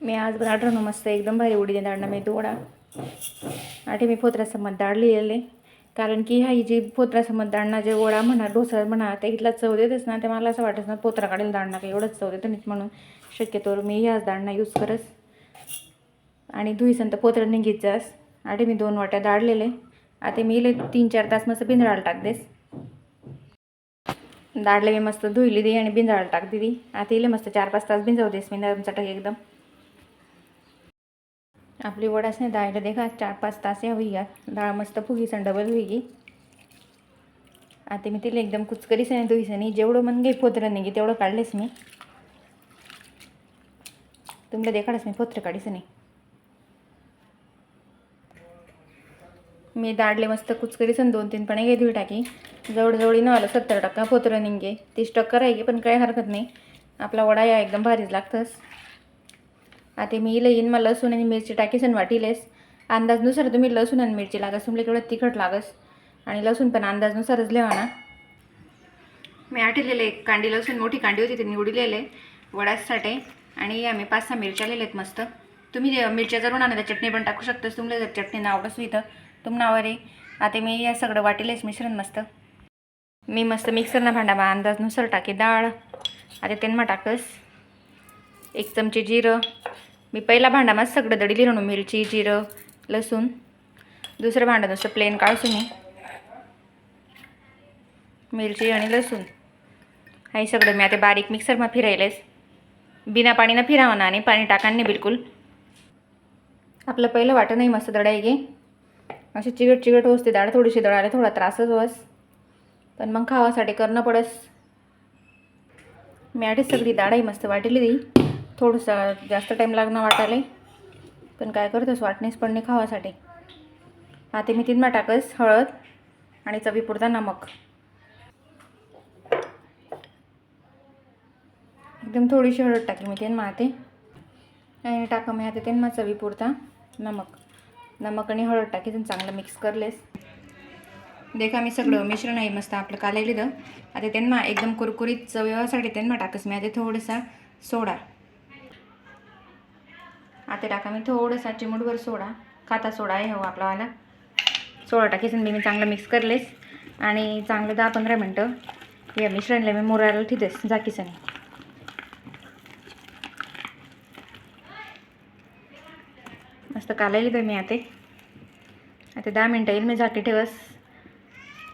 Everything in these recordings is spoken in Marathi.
मी आज बनाडरणं मस्त एकदम भारी उडीने डाळणं मी दोडा. आठी मी फोत्रासमत डाळ लिहिलेले कारण की हा ही जी फोत्रासमत डाळणं जे वडा म्हणा डोसा म्हणा ते इथला चव देतच ना ते मला असं वाटत ना पोत्रा काढेल दाळणं काही. एवढंच चव देतं नाही म्हणून. शक्यतोवर मी ह्याच दाळणं यूज करस आणि धुईसन तर पोत्रं निघीत जास. आधी मी दोन वाट्या दाडलेले आता मी इले तीन चार तास मस्त बिंदळाला टाक देस. दाळले मी मस्त धुईली दी आणि बिंजाळाला टाक दिली आता इले मस्त चार पाच तास बिंजवू देस मी नरम चटक एकदम. आपली वडाच नाही दाळीला देखा चार पाच तास या होई डाळ मस्त फुगीसन डबल होई आता मी तिला एकदम कुचकरीस नाही धुईस जेवढं मन गे फोत्रं नाही तेवढं काढलेस मी. तुमला देखाडस मी फोत्र काढीस नाही मी दाडले मस्त कुचकरीसन दोन तीन पणे घे धुई टाकी. जवळजवळ न आलं सत्तर टक्का फोत्र निघे. तीस टक्का राहिली पण काही हरकत नाही. आपला वडा या एकदम भारीच लागतंच आता मी इला येईन मग लसूण आणि मिरची टाकीसन वाटीलेस. अंदाजनुसार तुम्ही लसूण आणि मिरची लागस तुमला केवढं तिखट लागस. आणि लसूण पण अंदाजनुसारच लिहा ना मी आठवलेले एक कांडी लसूण मोठी कांडी होती ती निवडलेले वड्यासाठी. आणि आम्ही पाच सहा मिरच्या लिहिलेत मस्त. तुम्ही जे मिरच्या ना आणा चटणी पण टाकू शकतास तुम्हाला जर चटणी आवडस इथं तुम नावावर आहे आता मी या सगळं वाटीलेच मिश्रण मस्त. मी मस्त मिक्सरना भांडामा अंदाजनुसार टाके डाळ. आता त्यांना टाकस. एक चमचे जिरं. मी पहिला भांडामा सगळं दडी लिहिलं मिरची जिरं लसूण. दुसरं भांडं नुसतं प्लेन काढसून मी. मिरची आणि लसूण. हे सगळं मी आता बारीक मिक्सरमा फिरायलेस. बिना पाणीनं फिरावं ना आणि पाणी टाकान नाही बिलकुल. आपलं पहिलं वाटं नाही मस्त दडाई गे अशी चिकट चिकट होसते डाळ थोडीशी दळायला थोडा त्रासच होस. पण मग खावासाठी करणं पडस. मी आधीच सगळी डाळही मस्त वाटली ती. थोडंसं जास्त टाईम लागणं वाटायला पण काय करतोस पण पडणे खावासाठी. आता मी तिनमा टाकस हळद आणि चवीपुरता नमक. एकदम थोडीशी हळद टाकी मी तेन माते आणि टाका मी आता तेन चवीपुरता नमक. नमक आणि हळद टाकी चांगलं मिक्स करलेस. देखा मी सगळं मिश्रण आहे मस्त आपलं काले लिहिलं आता त्यांना एकदम कुरकुरीत चवीसाठी त्यांना टाकस. मी आता थोडंसा सोडा. आता टाका. मी थोडंसा चिमूटभर सोडा. खाता सोडा आहे हो आपलावाला सोडा टाकेसन मी मी चांगलं मिक्स करलेस. आणि चांगलं दहा पंधरा मिनटं. या मिश्रणला मी मोरायला ठेवतेस. जाकीसनी मस्त कालायली तर मी आता. आता दहा मिनटं येईल मी झाकी ठेवस.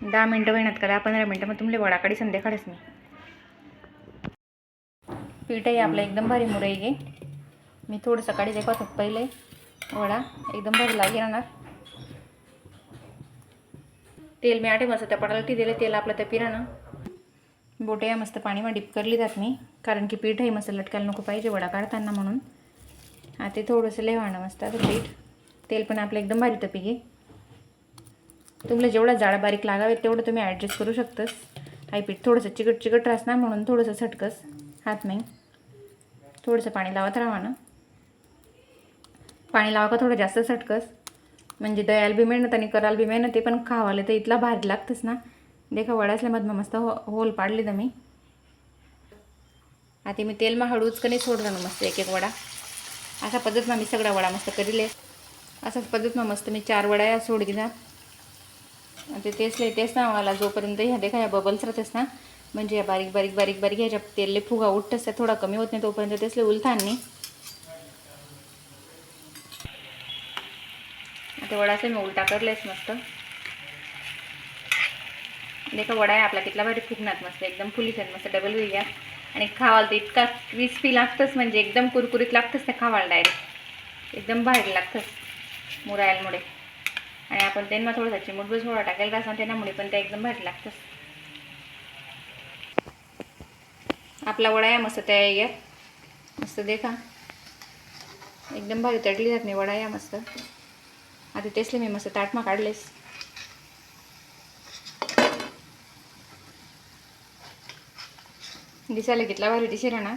दहा मिनटं मेहनत का दहा पंधरा मिनटं. मग तुमले वडाकडे संध्याकाळच मी. पीठही आपलं एकदम भारी मुरई गे मी थोडं सकाळी देखत पहिले. वडा एकदम भरला लागे तेल मी आठे मस्त त्या पडायला ती दिले तेल आपलं त्या पिरानं. बोटे या मस्त पाणीमा डिप करली जात मी कारण की पीठही मस्त लटकायला नको पाहिजे वडा काढताना म्हणून. हा ते थोडंसं लेवाणं मस्त आता पीठ. तेल पण आपलं एकदम भारी तपी घे तुम्हाला जेवढा जाडा बारीक लागावे तेवढं तुम्ही ॲडजस्ट करू शकतस. हाय पीठ थोडंसं चिकट चिकट राहस ना म्हणून थोडंसं सटकस. हात नाही. थोडंसं पाणी लावत राहा ना. पाणी लावा का थोडं जास्त सटकस. म्हणजे दयाल बी मेहनत आणि कराल बी मेहनत ते पण खावाले तर इथला भारी लागतंच ना. देखा वडासल्यामध्ये मस्त हो होल पाडली तर मी आता मी तेल मग हळूच कधी सोडलं ना मस्त एक एक वडा. असा पद्धत मी सगळा वडा मस्त करीले. असाच पद्धत मस्त मी चार वडा या सोड दिला ते तेच लय तेच ना मला जोपर्यंत ह्या देखा ह्या बबल्स राहतेस ना. म्हणजे या बारीक बारीक बारीक बारीक ह्याच्या तेलले फुगा उठतस त्या थोडा कमी होत नाही तोपर्यंत तेच लय नाही. आता वडाचे मी उलटा करलेस मस्त. देखा वडा आहे आपला कितला भारी फुगणार मस्त एकदम फुलीत मस्त डबल होईल या. आणि खावाल तर इतका क्रिस्पी लागतंच म्हणजे एकदम कुरकुरीत लागतंच त्या खावाला डायरेक्ट एकदम भारी लागतंच मुरायलमुळे. आणि आपण त्यांना थोडासा चिमूटभर सोडा टाकायला असं त्यांनामुळे पण त्या एकदम भारी लागतंच. आपला वडा या मस्त त्या या मस्त देखा. एकदम भारी तडली जात नाही वडा या मस्त. आता तेसले मी मस्त ताटमा काढलेस. दिसायला घेतला भारी दिसेल ना.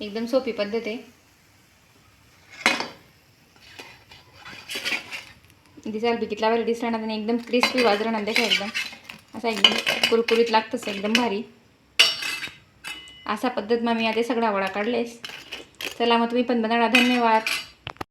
एकदम सोपी पद्धत आहे. दिसायला बी कितला भारी दिसला ना त्याने एकदम क्रिस्पी वाजरा ना देखा एकदम. असा एकदम कुरकुरीत लागतंच एकदम भारी. असा पद्धत मग मी आता सगळा वडा काढलेस. चला मग तुम्ही पण धन्यवाद.